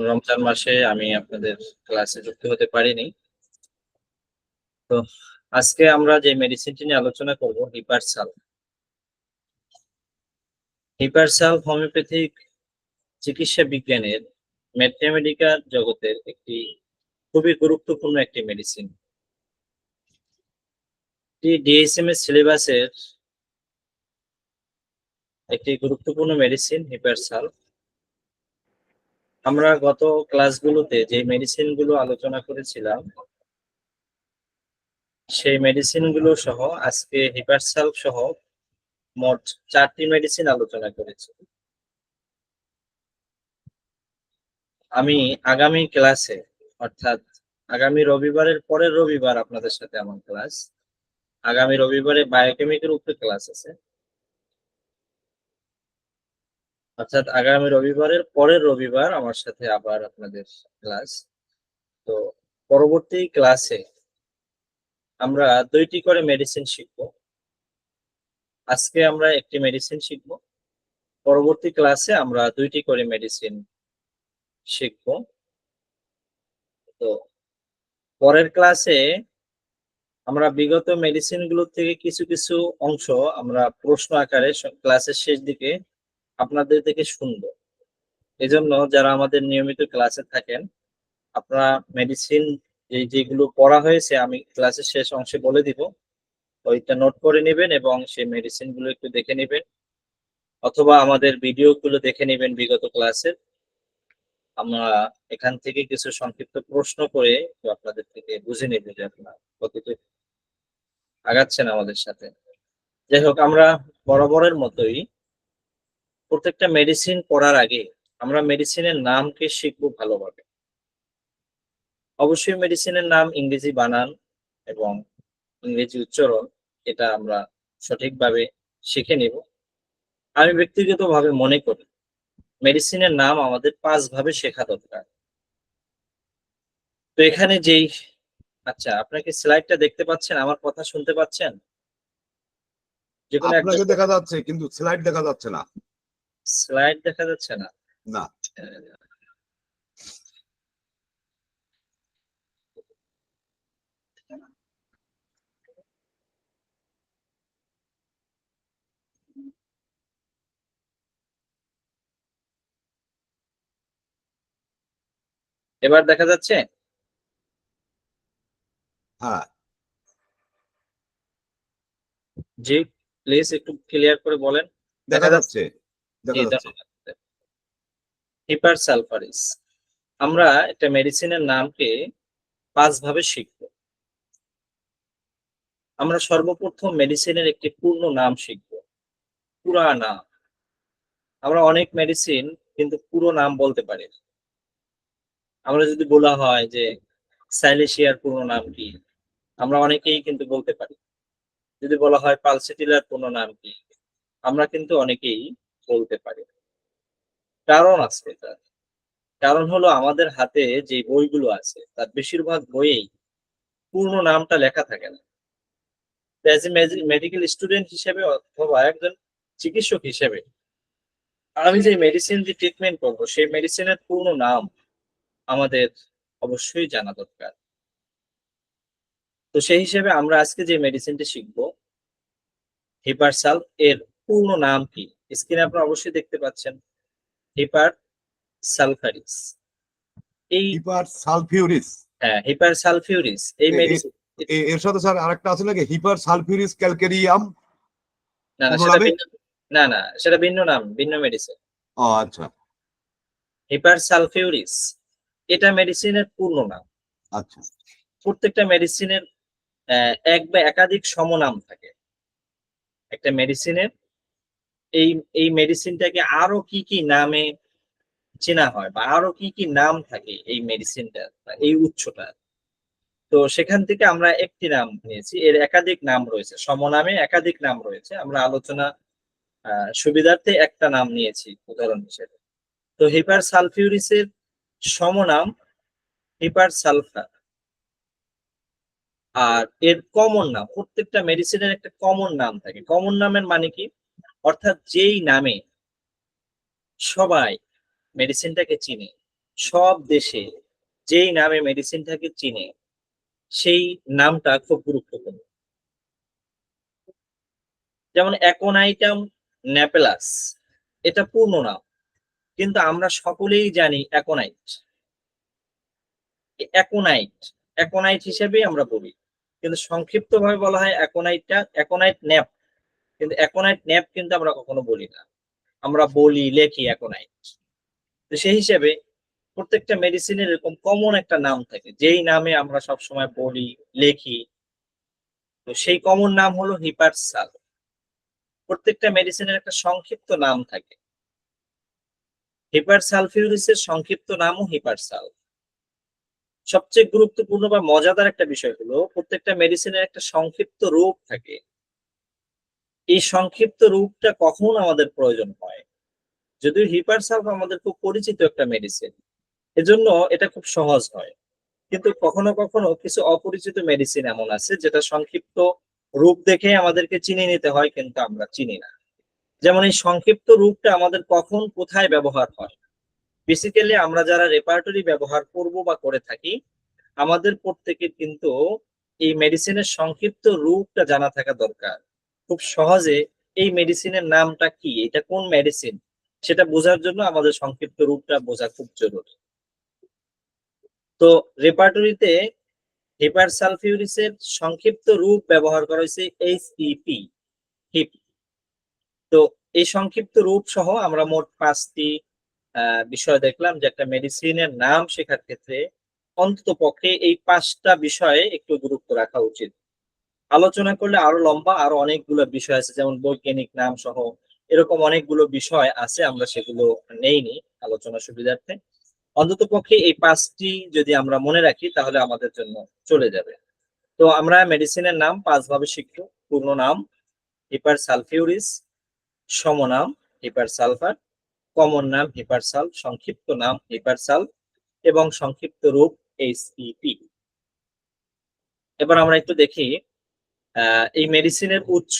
রমজান মাসে আমি আপনাদের ক্লাসে যুক্ত হতে পারিনি। তো আজকে আমরা যে মেডিসিনটি নিয়ে আলোচনা করব হিপারসাল হিপারসাল হোমিওপ্যাথিক চিকিৎসা বিজ্ঞানের ম্যাথমেটিক্যাল জগতের একটি খুবই গুরুত্বপূর্ণ একটি মেডিসিন ডিএসএম এর সিলেবাসের একটি গুরুত্বপূর্ণ মেডিসিন হিপারসাল আমরা গত ক্লাসগুলোতে যে মেডিসিনগুলো আলোচনা করেছিলাম, সেই মেডিসিনগুলো সহ আজকে হিপারসাল সহ মোট চারটি মেডিসিন আলোচনা করেছি। আমি আগামী ক্লাসে, অর্থাৎ আগামী রবিবারের পরের রবিবার আপনাদের সাথে আমার ক্লাস, আগামী রবিবারে বায়োকেমিকের উপরে ক্লাস আছে। অর্থাৎ আগামী রবিবারের পরের রবিবার আমার সাথে আবার আপনাদের ক্লাস তো পরবর্তী ক্লাসে আমরা দুইটি করে মেডিসিন শিখব। আজকে আমরা একটি মেডিসিন শিখব। পরবর্তী ক্লাসে আমরা দুইটি করে মেডিসিন শিখব। তো পরের ক্লাসে আমরা বিগত মেডিসিনগুলোর থেকে কিছু কিছু অংশ আমরা প্রশ্ন আকারে ক্লাসের শেষ দিকে আপনাদের থেকে শুনব। এজন্য যারা আমাদের নিয়মিত ক্লাসে থাকেন, আপনারা মেডিসিন এই যেগুলো পড়া হয়েছে, আমি ক্লাসের শেষ অংশে বলে দিব। ওইটা নোট করে নেবেন এবং সেই মেডিসিনগুলো একটু দেখে নেবেন। অথবা আমাদের ভিডিও গুলো দেখে নেবেন বিগত ক্লাসের আমরা এখান থেকে কিছু সংক্ষিপ্ত প্রশ্ন করে আপনাদের থেকে বুঝে নেব যে আপনারা কতটুকু আগাচ্ছেন আমাদের সাথে। যাই হোক, আমরা বরাবরের মতোই প্রত্যেকটা মেডিসিন পড়ার আগে আমরা মেডিসিনের নামকে শিখব ভালোভাবে। অবশ্যই মেডিসিনের নাম ইংরেজি বানান এবং ইংরেজি উচ্চারণ এটা আমরা সঠিকভাবে শিখে নিব। আমি ব্যক্তিগতভাবে মনে করি মেডিসিনের নাম আমাদের পাঁচ ভাবে শেখা দরকার। তো এখানে যেই আচ্ছা আপনাকে স্লাইডটা দেখতে পাচ্ছেন? আমার কথা শুনতে পাচ্ছেন? যে কোনো আপনাকে দেখা যাচ্ছে কিন্তু স্লাইড দেখা যাচ্ছে না। স্লাইড দেখা যাচ্ছে না। না। এবার দেখা যাচ্ছে? হ্যাঁ। জি প্লিজ একটু ক্লিয়ার করে বলেন। দেখা যাচ্ছে। হিপারসালফারিস আমরা একটা মেডিসিনের নামকে পাঁচ ভাবে শিখব। আমরা সর্বপ্রথম মেডিসিনের একটি পূর্ণ নাম শিখব। পুরা নাম আমরা অনেক মেডিসিন কিন্তু পুরো নাম বলতে পারি আমরা যদি বলা হয় যে সাইলেশিয়ার পূর্ণ নাম কি আমরা অনেকেই কিন্তু বলতে পারি। যদি বলা হয় পালসিটিলার পূর্ণ নাম কি আমরা কিন্তু অনেকেই বলতে পারি। কারণ আছে তার। কারণ হলো আমাদের হাতে যে বইগুলো আছে, তার বেশিরভাগ বইয়েই পূর্ণ নামটা লেখা থাকে না। এ মেডিকেল স্টুডেন্ট হিসেবে অথবা একজন চিকিৎসক হিসেবে আমি যে মেডিসিন যে ট্রিটমেন্ট করব, সেই মেডিসিনের পূর্ণ নাম আমাদের অবশ্যই জানা দরকার। তো সেই হিসেবে আমরা আজকে যে মেডিসিনটি শিখব হিপারসাল এর পূর্ণ নাম কি? স্ক্রিনে আপনারা অবশ্যই দেখতে পাচ্ছেন হিপার সালফারিস। এই হিপার সালফিউরিস। হ্যাঁ হিপার সালফিউরিস এই মেডিসিন। এর সাথে স্যার আরেকটা আছে নাকি? Hepar sulphuris calcareum? না না সেটা ভিন্ন না না সেটা ভিন্ন নাম ভিন্ন মেডিসিন। ও আচ্ছা। হিপার সালফিউরিস এটা মেডিসিনের পূর্ণ নাম। আচ্ছা। প্রত্যেকটা মেডিসিনের এক বা একাধিক সমনাম থাকে। একটা মেডিসিনের এই এই মেডিসিনটাকে আরও কি কি নামে চেনা হয় বা আরও কি কি নাম থাকে এই মেডিসিনটা এই উৎসটা? তো সেখান থেকে আমরা একটি নাম নিয়েছি, এর একাধিক নাম রয়েছে, সমনামে একাধিক নাম রয়েছে। আমরা আলোচনা সুবিধার্থে একটা নাম নিয়েছি, উদাহরণ হিসেবে। তো হিপার সালফিউরিসের সমনাম হিপার সালফার আর এর কমন নাম, প্রত্যেকটা মেডিসিনের একটা কমন নাম থাকে। কমন নামের মানে কি? অর্থাৎ যেই নামে সবাই মেডিসিনটাকে চিনে, সব দেশে যেই নামে মেডিসিনটাকে চিনে, সেই নামটা খুব গুরুত্বপূর্ণ। যেমন অ্যাকোনাইটাম ন্যাপেলাস এটা পূর্ণ নাম, কিন্তু আমরা সকলেই জানি অ্যাকোনাইট অ্যাকোনাইট অ্যাকোনাইট হিসেবে আমরা বলি, কিন্তু সংক্ষিপ্ত ভাবে বলা হয় অ্যাকোনাইটটা অ্যাকোনাইট ন্যাপ কিন্তু অ্যাকোনাইট ন্যাপ কিন্তু আমরা কখনো বলি না। আমরা বলি, লেখি অ্যাকোনাইট তো সেই হিসেবে প্রত্যেকটা মেডিসিনের এরকম কমন একটা নাম থাকে। যেই নামে আমরা সব সময় বলি লেখি। তো সেই কমন নাম হলো হিপারসাল। প্রত্যেকটা মেডিসিনের একটা সংক্ষিপ্ত নাম থাকে। হিপারসালফিউরিসের সংক্ষিপ্ত নামও হিপারসাল। সবচেয়ে গুরুত্বপূর্ণ বা মজাদার একটা বিষয় হলো, প্রত্যেকটা মেডিসিনের একটা সংক্ষিপ্ত রূপ থাকে। এই সংক্ষিপ্ত রূপটা কখন আমাদের প্রয়োজন হয়। যদিও হিপার হিপারসালফ আমাদের খুব পরিচিত একটা মেডিসিন এজন্য এটা খুব সহজ হয়। কিন্তু কখনো কখনো কিছু অপরিচিত মেডিসিন এমন আছে, যেটা সংক্ষিপ্ত রূপ দেখে আমাদেরকে চিনে নিতে হয়, কিন্তু আমরা চিনি না। যেমন এই সংক্ষিপ্ত রূপটা আমাদের কখন কোথায় ব্যবহার হয়। বেসিক্যালি আমরা যারা রেপার্টরি ব্যবহার করব বা করে থাকি, আমাদের প্রত্যেকের কিন্তু এই মেডিসিনের সংক্ষিপ্ত রূপটা জানা থাকা দরকার। খুব সহজে এই মেডিসিনের নামটা কি? এটা কোন মেডিসিন সেটা বোঝার জন্য আমাদের সংক্ষিপ্ত রূপটা বোঝা খুব জরুরি। তো রেপার্টরিতে হিপার সালফিউরিসের সংক্ষিপ্ত রূপ ব্যবহার করা হয়েছে এইচইপি হিপ তো এই সংক্ষিপ্ত রূপ সহ আমরা মোট পাঁচটি বিষয় দেখলাম যে একটা মেডিসিনের নাম শেখার ক্ষেত্রে অন্তত পক্ষে এই পাঁচটা বিষয়ে একটু গুরুত্ব রাখা উচিত। আলোচনা করলে আরও লম্বা আরও অনেকগুলো বিষয় আছে, যেমন বৈজ্ঞানিক নাম সহ এরকম অনেকগুলো বিষয় আছে, আমরা সেগুলো নেইনি আলোচনা সুবিধার্থে। অন্তত পক্ষে এই পাঁচটি যদি আমরা মনে রাখি, তাহলে আমাদের জন্য চলে যাবে। তো আমরা মেডিসিনের নাম পাঁচ ভাবে শিখব। পূর্ণ নাম হিপার সালফিউরিস সমনাম হিপার সালফার কমন নাম, হিপারসাল, সংক্ষিপ্ত নাম, হিপারসাল, এবং সংক্ষিপ্ত রূপ এইচইপি এবার আমরা একটু দেখি এই মেডিসিনের উৎস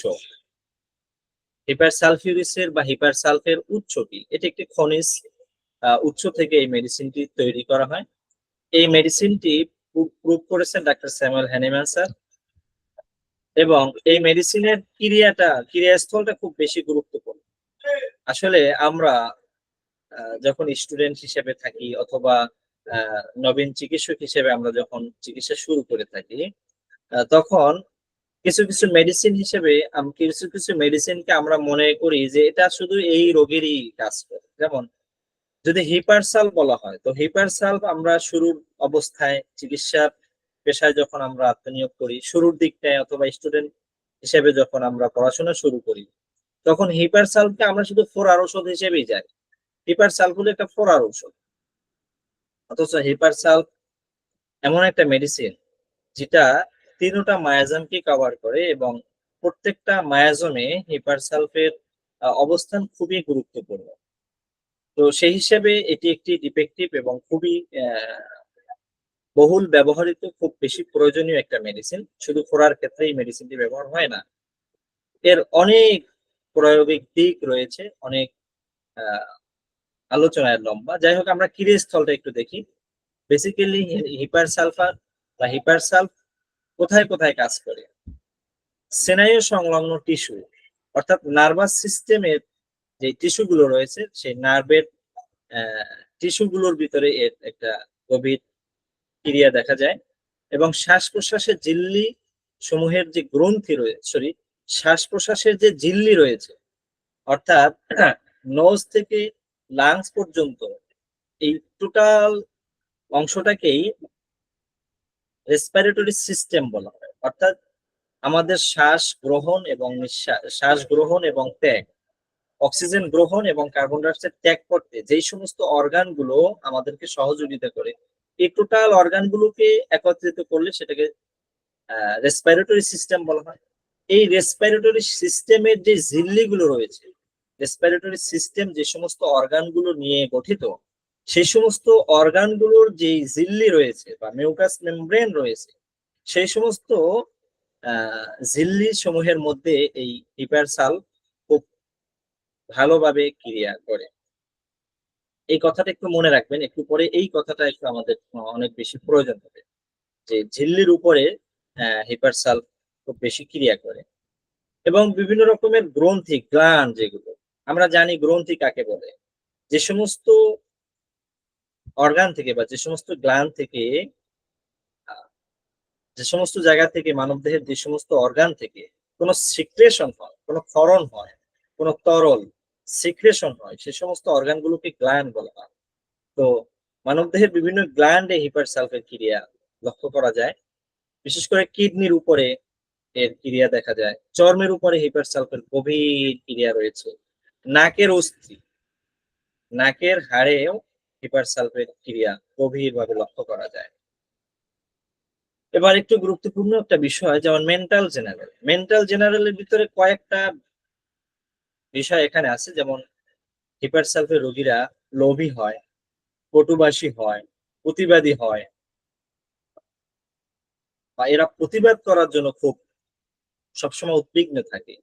হিপারসালফিউরিসের বা হিপারসালফের উৎস কি এটি একটি খনিজ উৎস থেকে এই মেডিসিনটি তৈরি করা হয়। এই মেডিসিনটি প্রুভ করেছেন ডাক্তার স্যামুয়েল হ্যানিম্যান স্যার এবং এই মেডিসিনের ক্রিয়াটা, ক্রিয়াস্থলটা খুব বেশি গুরুত্বপূর্ণ। আসলে আমরা যখন স্টুডেন্ট হিসেবে থাকি অথবা নবীন চিকিৎসক হিসেবে আমরা যখন চিকিৎসা শুরু করে থাকি তখন কিছু কিছু মেডিসিন হিসেবে কিছু কিছু মেডিসিনকে আমরা মনে করি যে এটা শুধু এই রোগেরই কাজ করে। যেমন, যদি হিপারসাল বলা হয়, তো হিপারসাল আমরা শুরুর অবস্থায় চিকিৎসার পেশায় যখন আমরা আত্মনিয়োগ করি, শুরুর দিকটায় অথবা স্টুডেন্ট হিসেবে যখন আমরা পড়াশোনা শুরু করি, তখন হিপারসালকে আমরা শুধু ফোরার ঔষধ হিসেবেই যাই হিপারসাল হলো একটা ফোরার ঔষধ। অথচ হিপারসাল এমন একটা মেডিসিন যেটা তিনটা মায়াজমকে কভার করে এবং প্রত্যেকটা মায়াজমে হিপারসালফের আহ, অবস্থান খুবই গুরুত্বপূর্ণ। তো সেই হিসেবে এটি একটি ডিফেক্টিভ এবং খুবই বহুল ব্যবহৃত খুব বেশি প্রয়োজনীয় একটা মেডিসিন শুধু ফোড়ার ক্ষেত্রে এই মেডিসিনটি ব্যবহার হয় না। এর অনেক প্রয়োগিক দিক রয়েছে অনেক আহ, আলোচনায় লম্বা। যাই হোক আমরা ক্রিয়াস্থলটা একটু দেখি। বেসিক্যালি হিপার সালফার বা হিপার সালফ কোথায় কোথায় কাজ করে? স্নায়ু সংলগ্ন টিস্যু, অর্থাৎ নার্ভাস সিস্টেমের যে টিস্যুগুলো রয়েছে, সেই নার্ভের টিস্যু গুলোর ভিতরে এর একটা গভীর ক্রিয়া দেখা যায় এবং শ্বাস প্রশ্বাসের ঝিল্লি সমূহের যে গ্রন্থি রয়েছে সরি শ্বাস প্রশ্বাসের যে ঝিল্লি রয়েছে, অর্থাৎ নোজ থেকে লাংস পর্যন্ত, এই টোটাল অংশটাকেই রেসপিরেটরি সিস্টেম বলা হয়। অর্থাৎ আমাদের শ্বাস গ্রহণ এবং শ্বাস গ্রহণ এবং ত্যাগ। অক্সিজেন গ্রহণ এবং কার্বন ডাইঅক্সাইড ত্যাগ করতে যেই সমস্ত অর্গানগুলো আমাদেরকে সহযোগিতা করে, এই টোটাল অর্গান গুলোকে একত্রিত করলে সেটাকে রেসপিরেটরি সিস্টেম বলা হয়। এই রেসপিরেটরি সিস্টেমের যে ঝিল্লি গুলো রয়েছে রেসপিরেটরি সিস্টেম যে সমস্ত অর্গানগুলো নিয়ে গঠিত সেই সমস্ত অর্গানগুলোর যে ঝিল্লি রয়েছে বা মিউকাস মেমব্রেন রয়েছে, সেই সমস্ত ঝিল্লি সমূহের মধ্যে এই হিপারসাল খুব ভালোভাবে ক্রিয়া করে। এই কথাটা একটু মনে রাখবেন, একটু পরে এই কথাটা একটু আমাদের অনেক বেশি প্রয়োজন হবে, যে ঝিল্লির উপরে হিপারসাল খুব বেশি ক্রিয়া করে। এবং বিভিন্ন রকমের গ্রন্থি গ্লান যেগুলো, আমরা জানি গ্রন্থি কাকে বলে, যে সমস্ত অর্গান থেকে বা যে সমস্ত গ্লান থেকে যে সমস্ত জায়গা থেকে মানবদেহের যে সমস্ত অর্গান থেকে, কোনো সিক্রেশন হয়, কোনো ক্ষরণ হয়, কোনো তরল সিক্রেশন হয়, সে সমস্ত অর্গানগুলোকে গ্ল্যান্ড বলা হয়। তো মানবদেহের বিভিন্ন গ্ল্যান্ডে হিপারসালফের ক্রিয়া লক্ষ্য করা যায়। বিশেষ করে কিডনির উপরে এর ক্রিয়া দেখা যায়। চর্মের উপরে হিপারসালফের গভীর ক্রিয়া রয়েছে। নাকের অস্থি, নাকের হাড়েও হিপারসালফের ক্রিয়া গভীরভাবে লক্ষ্য করা যায়। এবার একটু গুরুত্বপূর্ণ একটা বিষয়, যেমন মেন্টাল জেনারেল মেন্টাল জেনারেলের ভিতরে কয়েকটা বিষয় এখানে আছে, যেমন হিপারসালফের রোগীরা লোভী হয় পটুবাসী হয়, প্রতিবাদী হয়, বা এরা প্রতিবাদ করার জন্য খুব সবসময় উদ্বিগ্ন থাকে।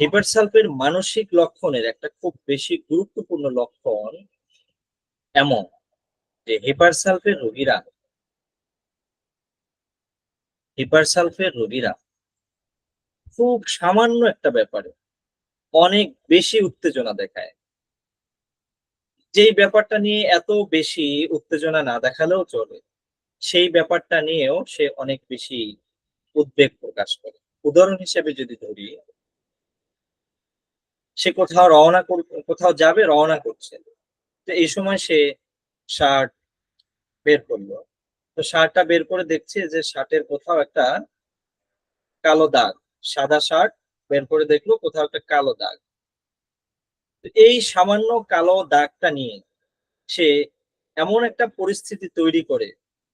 হিপারসালফের মানসিক লক্ষণের একটা খুব বেশি গুরুত্বপূর্ণ লক্ষণ এমন যে হিপারসালফের রোগীরা হিপারসালফের রোগীরা খুব সামান্য একটা ব্যাপারে অনেক বেশি উত্তেজনা দেখায়। যেই ব্যাপারটা নিয়ে এত বেশি উত্তেজনা না দেখালেও চলে, সেই ব্যাপারটা নিয়েও সে অনেক বেশি উদ্বেগ প্রকাশ করে। উদাহরণ হিসেবে যদি ধরি সে কোথাও রওনা কোথাও যাবে, রওনা করছে। তো এই সময় সে শার্ট বের করল। তো শার্টটা বের করে দেখছে যে শার্টের কোথাও একটা কালো দাগ, সাদা শার্ট বের করে দেখল, কোথাও একটা কালো দাগ। এই সামান্য কালো দাগটা নিয়ে সে এমন একটা পরিস্থিতি তৈরি করে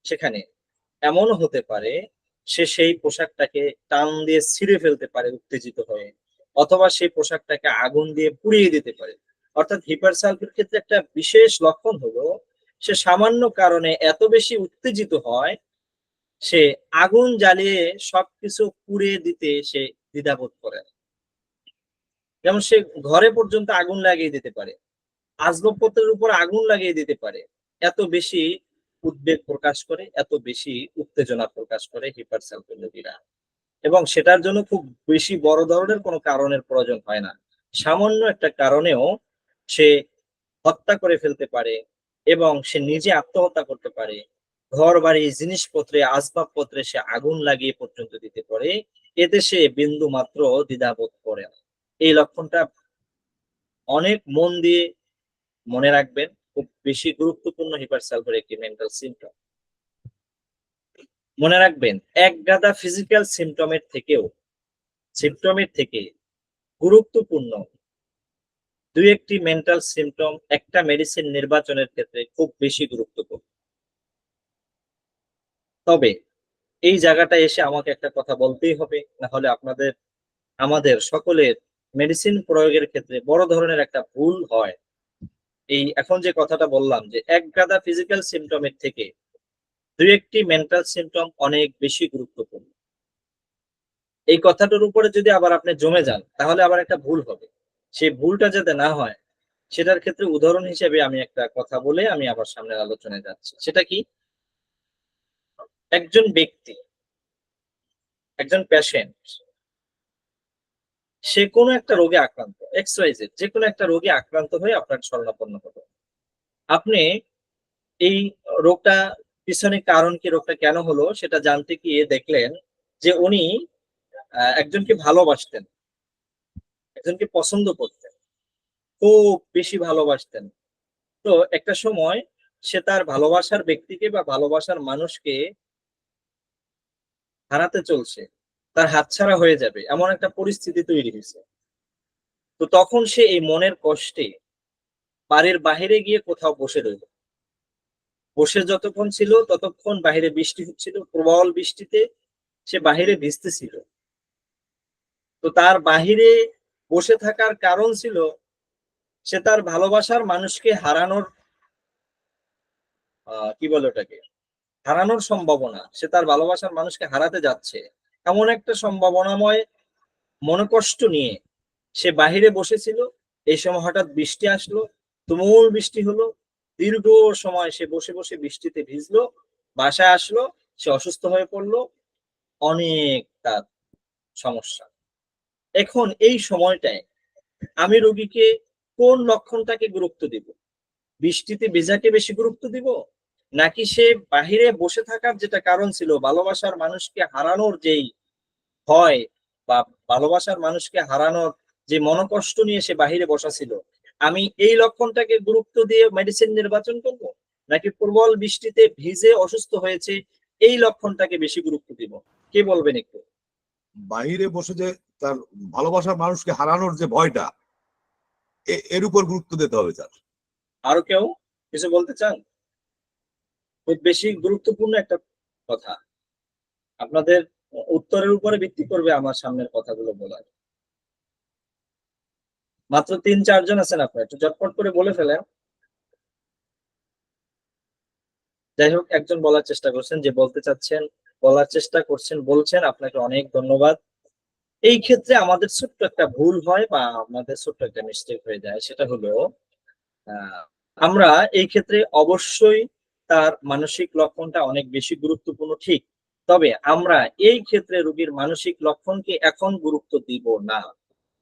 সেখানে। এমন হতে পারে সে সেই পোশাকটাকে টান দিয়ে ছিঁড়ে ফেলতে পারে উত্তেজিত হয়ে। অথবা সেই পোশাকটাকে আগুন দিয়ে পুড়িয়ে দিতে পারে। অর্থাৎ হিপারসালফের ক্ষেত্রে একটা বিশেষ লক্ষণ হলো, সে সামান্য কারণে এত বেশি উত্তেজিত হয়, সে আগুন জ্বালিয়ে সবকিছু পুড়িয়ে দিতে সে দ্বিধাবোধ করে। যেমন সে ঘরে পর্যন্ত আগুন লাগিয়ে দিতে পারে, আসবাবপত্রের উপর আগুন লাগিয়ে দিতে পারে, এত বেশি উদ্বেগ প্রকাশ করে, এত বেশি উত্তেজনা প্রকাশ করে হিপার হিপারসালফের রোগীরা। এবং সেটার জন্য খুব বেশি বড় ধরনের কোনো কারণের প্রয়োজন হয় না। সামান্য একটা কারণেও সে হত্যা করে ফেলতে পারে এবং সে নিজে আত্মহত্যা করতে পারে। ঘর বাড়ি জিনিসপত্রে, আসবাবপত্রে সে আগুন লাগিয়ে পর্যন্ত দিতে পারে। এতে সে বিন্দু মাত্র দ্বিধাবোধ করে না। এই লক্ষণটা অনেক মন দিয়ে মনে রাখবেন। খুব বেশি গুরুত্বপূর্ণ হিপারসালফের একটি মেন্টাল সিমটম মনে রাখবেন, এক গাদা ফিজিক্যাল সিমটমের থেকেও সিমটমের থেকে গুরুত্বপূর্ণ দুই একটি মেন্টাল সিমটম একটা মেডিসিন নির্বাচনের ক্ষেত্রে খুব বেশি গুরুত্বপূর্ণ। তবে এই জায়গাটা এসে আমাকে একটা কথা বলতেই হবে না হলে আপনাদের, আমাদের সকলের মেডিসিন প্রয়োগের ক্ষেত্রে বড় ধরনের একটা ভুল হয়। এই এখন যে কথাটা বললাম যে, এক গাদা ফিজিক্যাল সিমটমের থেকে দুই একটি মেন্টাল সিমটম অনেক বেশি গুরুত্বপূর্ণ। এই কথাটার উপরে যদি আবার আপনি জমে যান, তাহলে আবার একটা ভুল হবে। সেই ভুলটা যাতে না হয়, সেটার ক্ষেত্রে উদাহরণ হিসেবে আমি একটা কথা বলে আমি আবার সামনের আলোচনায় যাচ্ছি। সেটা কি? একজন ব্যক্তি, একজন প্যাশেন্ট সে কোনো একটা রোগে আক্রান্ত এক্সওয়াইজেড যে কোনো একটা রোগে আক্রান্ত হয়ে আপনার শরণাপন্ন হলো। আপনি এই রোগটা পিছনে কারণ কি, রোগটা কেন হলো, সেটা জানতে গিয়ে দেখলেন যে উনি একজনকে ভালোবাসতেন। একজনকে পছন্দ করতেন। খুব বেশি ভালোবাসতেন। তো একটা সময় সে তার ভালোবাসার ব্যক্তিকে বা ভালোবাসার মানুষকে হারাতে চলছে। তার হাতছাড়া হয়ে যাবে। এমন একটা পরিস্থিতি তৈরি হয়েছে। তো তখন সে এই মনের কষ্টে বাড়ির বাহিরে গিয়ে কোথাও বসে রইল। বসে যতক্ষণ ছিল, ততক্ষণ বাহিরে বৃষ্টি হচ্ছিল, প্রবল বৃষ্টিতে সে বাহিরে ভিজতেছিল। তো তার বাহিরে বসে থাকার কারণ ছিল, সে তার ভালোবাসার মানুষকে হারানোর কি বলে ওটাকে? হারানোর সম্ভাবনা, সে তার ভালোবাসার মানুষকে হারাতে যাচ্ছে। এমন একটা সম্ভাবনাময় মনোকষ্ট নিয়ে সে বাহিরে বসেছিল, এই সময় হঠাৎ বৃষ্টি আসলো, তুমুল বৃষ্টি হলো দীর্ঘ সময় সে বসে বসে বৃষ্টিতে ভিজলো, বাসায় আসলো, সে অসুস্থ হয়ে পড়ল। অনেক তার সমস্যা। এখন এই সময়টায় আমি রোগীকে কোন লক্ষণটাকে গুরুত্ব দিব? বৃষ্টিতে ভেজাকে বেশি গুরুত্ব দিব? নাকি সে বাহিরে বসে থাকার যেটা কারণ ছিল, ভালোবাসার মানুষকে হারানোর যেই হয় বা ভালোবাসার মানুষকে হারানোর যে মনোকষ্ট নিয়ে সে বাহিরে বসা ছিল আমি এই লক্ষণটাকে গুরুত্ব দিয়ে মেডিসিন নির্বাচন করব? নাকি প্রবল বৃষ্টিতে ভিজে অসুস্থ হয়েছে এই লক্ষণটাকে বেশি গুরুত্ব দিব? কে বলবেন একটু? বাইরে বসে যে তার ভালোবাসার মানুষকে হারানোর যে ভয়টা এর উপর গুরুত্ব দিতে হবে স্যার। আরও কেউ কিছু বলতে চান? খুব বেশি গুরুত্বপূর্ণ একটা কথা। আপনাদের উত্তরের উপরে ভিত্তি করবে আমার সামনের কথাগুলো বলার। মাত্র তিন চারজন আছেন আপনার একটু চটপট করে বলে ফেলেন। যাই হোক, একজন বলার চেষ্টা করছেন যে বলতে চাচ্ছেন, বলার চেষ্টা করছেন, বলছেন। আপনাকে অনেক ধন্যবাদ। এই ক্ষেত্রে আমাদের ছোট্ট একটা ভুল হয় বা আমাদের ছোট্ট একটা মিস্টেক হয়ে যায়, সেটা হলো আমরা এই ক্ষেত্রে অবশ্যই তার মানসিক লক্ষণটা অনেক বেশি গুরুত্বপূর্ণ, ঠিক। তবে আমরা এই ক্ষেত্রে রোগীর মানসিক লক্ষণকে এখন গুরুত্ব দিব না।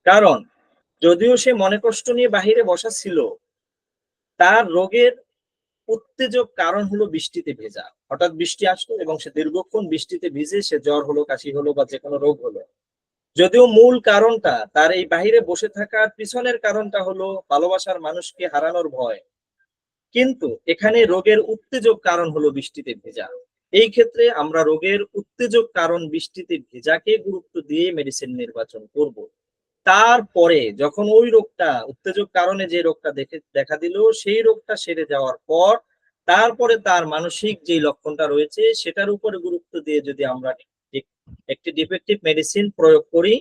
কারণ যদিও সে মনে কষ্ট নিয়ে বাহিরে বসা ছিল, তার রোগের উত্তেজক কারণ হলো বৃষ্টিতে ভেজা। হঠাৎ বৃষ্টি আসলো এবং সে দীর্ঘক্ষণ বৃষ্টিতে ভিজে সে জ্বর হলো, কাশি হলো বা যে কোনো রোগ হলো। যদিও মূল কারণটা তার এই বাহিরে বসে থাকার পিছনের কারণটা হলো ভালোবাসার মানুষকে হারানোর ভয়। কিন্তু এখানে রোগের উত্তেজক কারণ হলো বৃষ্টিতে ভেজা। এই ক্ষেত্রে আমরা রোগের উত্তেজক কারণ বৃষ্টিতে ভেজাকে গুরুত্ব দিয়ে মেডিসিন নির্বাচন করব। তারপরে যখন ওই রোগটা, উত্তেজক কারণে যে রোগটা দেখে, দেখা দিল, সেই রোগটা সেরে যাওয়ার পর, তারপরে তার মানসিক যে লক্ষণটা রয়েছে, সেটার উপরে গুরুত্ব দিয়ে যদি আমরা একটি ডিফেক্টিভ মেডিসিন প্রয়োগ করি,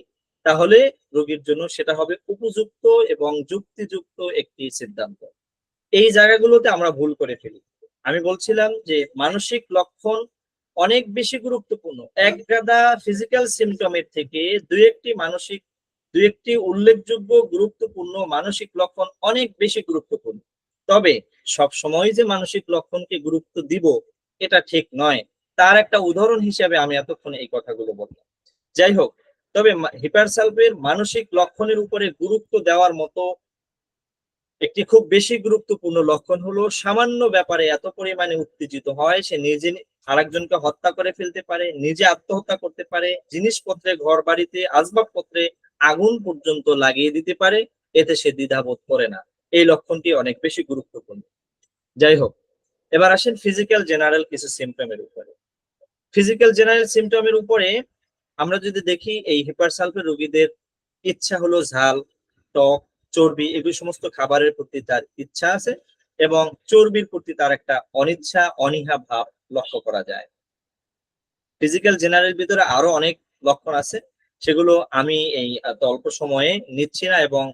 তাহলে রোগীর জন্য সেটা হবে উপযুক্ত এবং যুক্তিযুক্ত একটি সিদ্ধান্ত। এই জায়গাগুলোতে আমরা ভুল করে ফেলি। আমি বলছিলাম যে মানসিক লক্ষণ অনেক বেশি গুরুত্বপূর্ণ। এক গাদা ফিজিক্যাল সিমটমের থেকে দুই একটি মানসিক দুই একটি উল্লেখযোগ্য গুরুত্বপূর্ণ মানসিক লক্ষণ অনেক বেশি গুরুত্বপূর্ণ। তবে সব সময় যে মানসিক লক্ষণকে গুরুত্ব দিব, এটা ঠিক নয়। তার একটা উদাহরণ হিসেবে আমি এতক্ষণ এই কথাগুলো বললাম। যাই হোক, তবে হিপারসালফের মানসিক লক্ষণের উপরে গুরুত্ব দেওয়ার মতো একটি খুব বেশি গুরুত্বপূর্ণ লক্ষণ হলো, সামান্য ব্যাপারে এত পরিমাণে উত্তেজিত হয়, সে নিজে আরেকজনকে হত্যা করে ফেলতে পারে, নিজে আত্মহত্যা করতে পারে, জিনিসপত্রে ঘর বাড়িতে আসবাবপত্রে আগুন পর্যন্ত লাগিয়ে দিতে পারে, এতে সে দ্বিধাবোধ করে না। এই লক্ষণটি অনেক বেশি গুরুত্বপূর্ণ। যাই হোক, এবার আসেন ফিজিক্যাল জেনারেল কিছু সিমটমের উপরে। ফিজিক্যাল জেনারেল সিমটমের উপরে আমরা যদি দেখি, এই হিপারসালফের রোগীদের ইচ্ছা হলো ঝাল, টক, চর্বি, এগুলি সমস্ত খাবারের প্রতি তার ইচ্ছা আছে এবং চর্বির প্রতি তার একটা অনিচ্ছা, অনীহা ভাব লক্ষ্য করা যায়। ফিজিক্যাল জেনারেল ভিতরে আরও অনেক লক্ষণ আছে। সেগুলো আমি এই অল্প সময়ে নিচ্ছি না এবং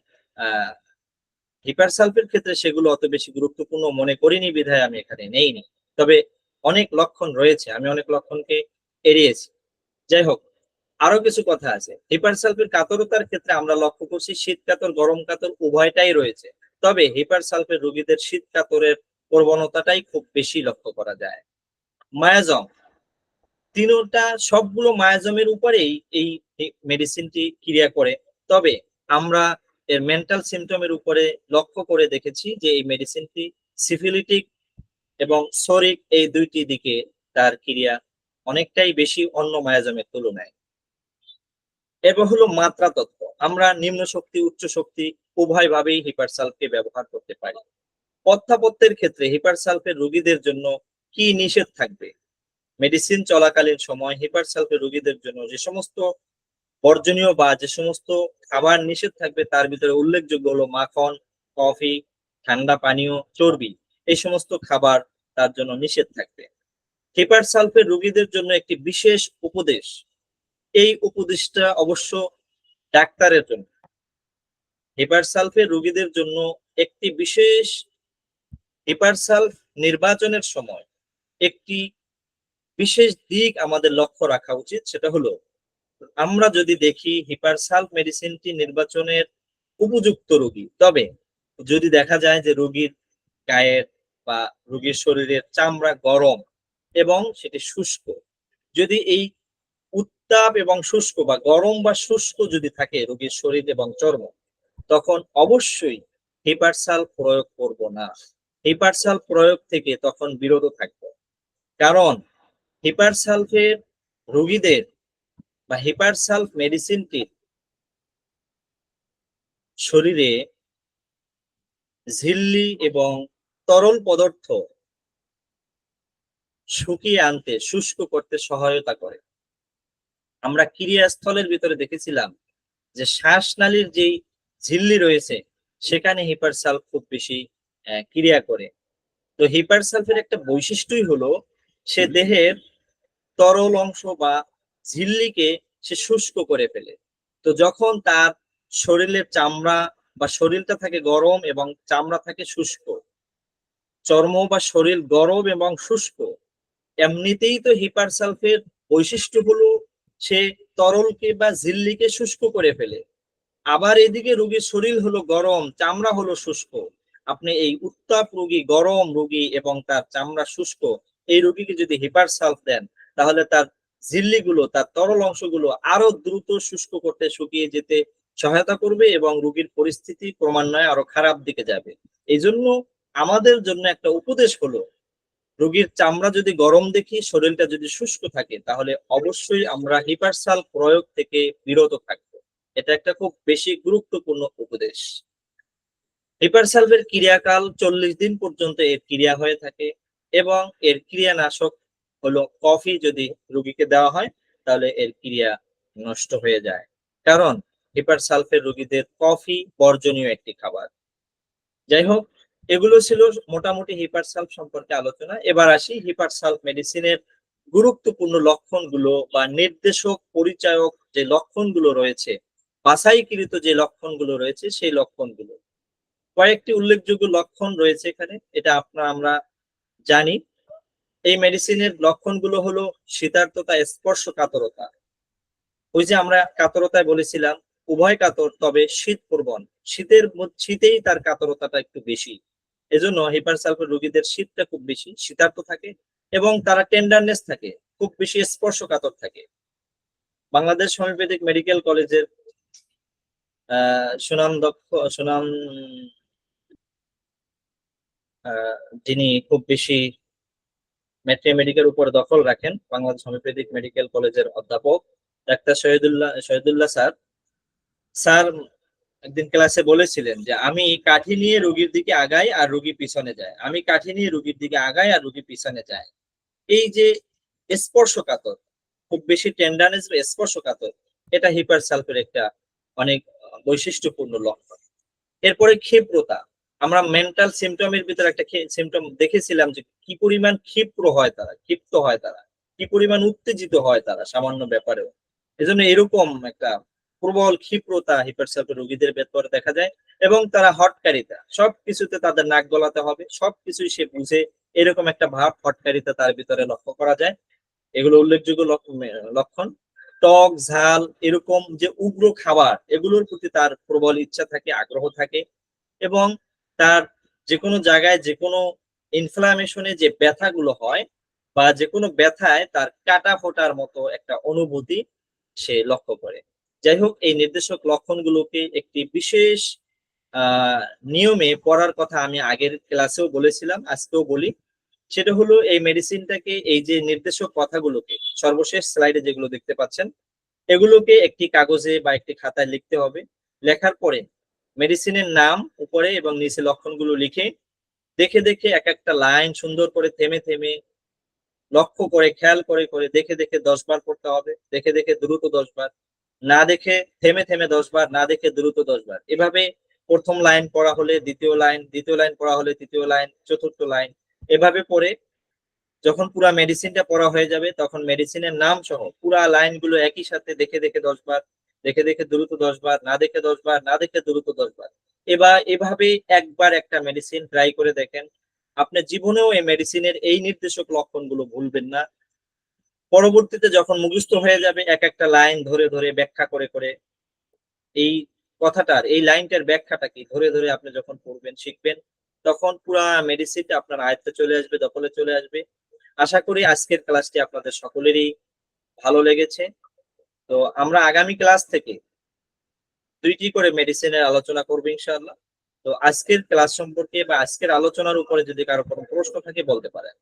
হিপারসালফের ক্ষেত্রে সেগুলো অত বেশি গুরুত্বপূর্ণ মনে করিনি, বিধায় আমি এখানে নেইনি। তবে অনেক লক্ষণ রয়েছে, আমি অনেক লক্ষণকে এড়িয়েছি। যাই হোক আরও কিছু কথা আছে। হিপারসালফের কাতরতার ক্ষেত্রে আমরা লক্ষ্য করছি শীত কাতর, গরম কাতর উভয়টাই রয়েছে। তবে হিপারসালফের রোগীদের শীত কাতরের প্রবণতাটাই খুব বেশি লক্ষ্য করা যায়। মায়াজম, তিনটা সবগুলো মায়াজমের উপরেই এই মেডিসিনটি ক্রিয়া করে। তবে আমরা এর মেন্টাল সিমটমের উপরে লক্ষ্য করে দেখেছি যে এই মেডিসিনটি সিফিলিটিক এবং সরিক এই দুইটি দিকে তার ক্রিয়া অনেকটাই বেশি অন্য মায়াজমের তুলনায়। এবার হলো মাত্রা তত্ত্ব। আমরা নিম্ন শক্তি, উচ্চ শক্তি উভয়ভাবেই হিপারসালফকে ব্যবহার করতে পারি। পথ্যাপত্যের ক্ষেত্রে হিপারসালফের রোগীদের জন্য কি নিষেধ থাকবে? মেডিসিন চলাকালীন সময় হিপারসালফের রোগীদের জন্য যে সমস্ত বর্জনীয় বা যে সমস্ত খাবার নিষেধ থাকবে, তার ভিতরে উল্লেখযোগ্য হলো মাখন, কফি, ঠান্ডা পানীয়, চর্বি, এই সমস্ত খাবার তার জন্য নিষেধ থাকবে। হিপারসালফের রোগীদের জন্য একটি বিশেষ উপদেশ। এই উপদেশটা অবশ্য ডাক্তারের জন্য। হিপারসালফের রোগীদের জন্য একটি বিশেষ হিপারসালফ নির্বাচনের সময় একটি বিশেষ দিক আমাদের লক্ষ্য রাখা উচিত, সেটা হলো আমরা যদি দেখি হিপারসালফ মেডিসিনটি নির্বাচনের উপযুক্ত রোগী, তবে যদি দেখা যায় যে রোগীর গায়ের বা রোগীর শরীরের চামড়া গরম এবং সেটি শুষ্ক, যদি এই উত্তাপ এবং শুষ্ক বা গরম বা শুষ্ক যদি থাকে রোগীর শরীর এবং চর্ম, তখন অবশ্যই হিপারসাল প্রয়োগ করব না। হিপারসাল প্রয়োগ থেকে তখন বিরত থাকব। কারণ হিপারসালফের রোগীদের বা হিপারসালফ মেডিসিনটি শরীরে ঝিল্লি এবং তরল পদার্থ শুকিয়ে আনতে শুষ্ক করতে সহায়তা করে। আমরা ক্রিয়াস্থলের ভিতরে দেখেছিলাম যে শ্বাসনালীর যেই ঝিল্লি রয়েছে সেখানে হিপারসালফ খুব বেশি ক্রিয়া করে। তো হিপারসালফের একটা বৈশিষ্ট্যই হলো সে দেহের তরল অংশ বা ঝিল্লিকে সে শুষ্ক করে ফেলে। তো যখন তার শরীরের চামড়া বা শরীরটা থাকে গরম এবং চামড়া থাকে শুষ্ক, চর্ম বা শরীর গরম এবং শুষ্ক, এমনিতেই তো হিপারসালফের বৈশিষ্ট্য হলো সে তরলকে বা ঝিল্লিকে শুষ্ক করে ফেলে। আবার এদিকে রোগীর শরীর হলো গরম, চামড়া হলো শুষ্ক। আপনি এই উত্তাপ রোগী, গরম রোগী এবং তার চামড়া শুষ্ক, এই রোগীকে যদি হিপারসালফ দেন, তাহলে তার ঝিল্লিগুলো, তার তরল অংশগুলো আরও দ্রুত শুষ্ক করতে শুকিয়ে যেতে সহায়তা করবে এবং রোগীর পরিস্থিতি ক্রমান্বয়ে আরও খারাপ দিকে যাবে। এই জন্য আমাদের জন্য একটা উপদেশ হলো, রোগীর চামড়া যদি গরম দেখি, শরীরটা যদি শুষ্ক থাকে, তাহলে অবশ্যই আমরা হিপারসাল প্রয়োগ থেকে বিরত থাকব। এটা একটা খুব বেশি গুরুত্বপূর্ণ উপদেশ। হিপারসালভের ক্রিয়াকাল চল্লিশ দিন পর্যন্ত এর ক্রিয়া হয়ে থাকে এবং এর ক্রিয়ানাশক হলো কফি যদি রোগীকে দেওয়া হয়, তাহলে এর ক্রিয়া নষ্ট হয়ে যায়। কারণ হিপার সালফের রোগীদের কফি বর্জনীয় একটি খাবার। যাই হোক, এগুলো ছিল মোটামুটি হিপারসালফ সম্পর্কে আলোচনা। এবার আসি হিপারসালফ মেডিসিনের গুরুত্বপূর্ণ লক্ষণগুলো বা নির্দেশক, পরিচায়ক যে লক্ষণগুলো রয়েছে, বাছাইকৃত যে লক্ষণগুলো রয়েছে, সেই লক্ষণগুলো। কয়েকটি উল্লেখযোগ্য লক্ষণ রয়েছে এখানে, এটা আপনার আমরা জানি। এই মেডিসিনের লক্ষণগুলো হলো শীতার্থতা স্পর্শ কাতরতা ওই যে আমরা কাতরতায় বলেছিলাম, উভয় কাতর, তবে শীত প্রবণ। শীতের শীতেই তার কাতরতাটা একটু বেশি। এজন্য হিপারসালফার রোগীদের শীতটা খুব বেশি, শীতার্থ থাকে এবং তারা টেন্ডারনেস থাকে, খুব বেশি স্পর্শ কাতর থাকে। বাংলাদেশ হোমিওপ্যাথিক মেডিকেল কলেজের সুনাম দক্ষ, সুনাম যিনি খুব বেশি ম্যাথমেটিকের উপর দখল রাখেন বাংলাদেশ হোমিওপ্যাথিক মেডিকেল কলেজের অধ্যাপক doctor Shahidullah Shahidullah sir. Sir একদিন ক্লাসে বলেছিলেন যে, আমি কাঠি নিয়ে রোগীর দিকে আগাই আর রোগী পিছনে যায়। আমি কাঠি নিয়ে রোগীর দিকে আগাই আর রোগী পিছনে যায়। এই যে স্পর্শকাতর, খুব বেশি টেন্ডারনেস বা স্পর্শকাতর, এটা হিপার সালফের একটা অনেক বৈশিষ্ট্যপূর্ণ লক্ষণ। এরপরে ক্ষিপ্রতা। আমরা মেন্টাল সিমটমের ভিতরে একটা সিমটম দেখেছিলাম যে কি পরিমাণ ক্ষিপ্র হয় তারা, ক্ষিপ্ত হয় তারা, কি পরিমাণ উত্তেজিত হয় তারা সামান্য ব্যাপারেও। এজন্য এরকম একটা প্রবল ক্ষিপ্রতা হিপারসালফের রোগীদের ভেতরে দেখা যায় এবং তারা হটকারিতা সবকিছুতে তাদের নাক গলাতে হবে, সবকিছুই সে বুঝে এরকম একটা ভাব হটকারিতা তার ভিতরে লক্ষ্য করা যায়। এগুলো উল্লেখযোগ্য লক্ষ- লক্ষণ। টক, ঝাল, এরকম যে উগ্র খাবার, এগুলোর প্রতি তার প্রবল ইচ্ছা থাকে, আগ্রহ থাকে এবং তার যে কোনো জায়গায় যে কোনো ইনফ্লামেশনে যে ব্যথাগুলো হয় বা যে কোনো ব্যথায় তার কাটা ফোটার মতো একটা অনুভূতি সে লক্ষ্য করে। যাই হোক, এই নির্দেশক লক্ষণগুলোকে একটি বিশেষ নিয়মে পড়ার কথা আমি আগের ক্লাসেও বলেছিলাম, আজকেও বলি। সেটা হলো এই মেডিসিনটাকে এই যে নির্দেশক কথাগুলোকে, সর্বশেষ স্লাইডে যেগুলো দেখতে পাচ্ছেন, এগুলোকে একটি কাগজে বা একটি খাতায় লিখতে হবে। লেখার পরে মেডিসিনের নাম উপরে এবং নিচে লক্ষণগুলো লিখে দেখে দেখে এক একটা লাইন সুন্দর করে থেমে থেমে লক্ষ্য করে, খেয়াল করে করে দেখে দেখে দশ বার পড়তে হবে, দেখে দেখে দ্রুত দশ বার, না দেখে থেমে থেমে দশ বার, না দেখে দ্রুত দশ বার। এভাবে প্রথম লাইন পড়া হলে দ্বিতীয় লাইন দ্বিতীয় লাইন পড়া হলে তৃতীয় লাইন, চতুর্থ লাইন, এভাবে পড়ে যখন পুরা মেডিসিনটা পড়া হয়ে যাবে তখন মেডিসিনের নাম সহ পুরা লাইনগুলো একই সাথে দেখে দেখে দশ বার দেখে দেখে দ্রুত দশ বার, না দেখে দশ বার, না দেখে দ্রুত দশ বার। এবার এভাবে একবার একটা মেডিসিন ট্রাই করে দেখেন। আপনার জীবনেও এই মেডিসিনের এই নির্দেশক লক্ষণগুলো ভুলবেন না। পরবর্তীতে যখন মুখস্থ হয়ে যাবে, এক একটা লাইন ধরে ধরে ব্যাখ্যা করে করে, এই কথাটার এই লাইনটার ব্যাখ্যাটা কি? ধরে ধরে আপনি যখন পড়বেন, শিখবেন, তখন পুরা মেডিসিনটা আপনার আয়ত্তে চলে আসবে, দখলে চলে আসবে। আশা করি আজকের ক্লাসটি আপনাদের সকলেরই ভালো লেগেছে। তো আমরা আগামী ক্লাস থেকে দুইটি করে মেডিসিনের আলোচনা করব ইনশাআল্লাহ? তো আজকের ক্লাস সম্পর্কে বা আজকের আলোচনার উপরে যদি কারও কোনো প্রশ্ন থাকে বলতে পারেন।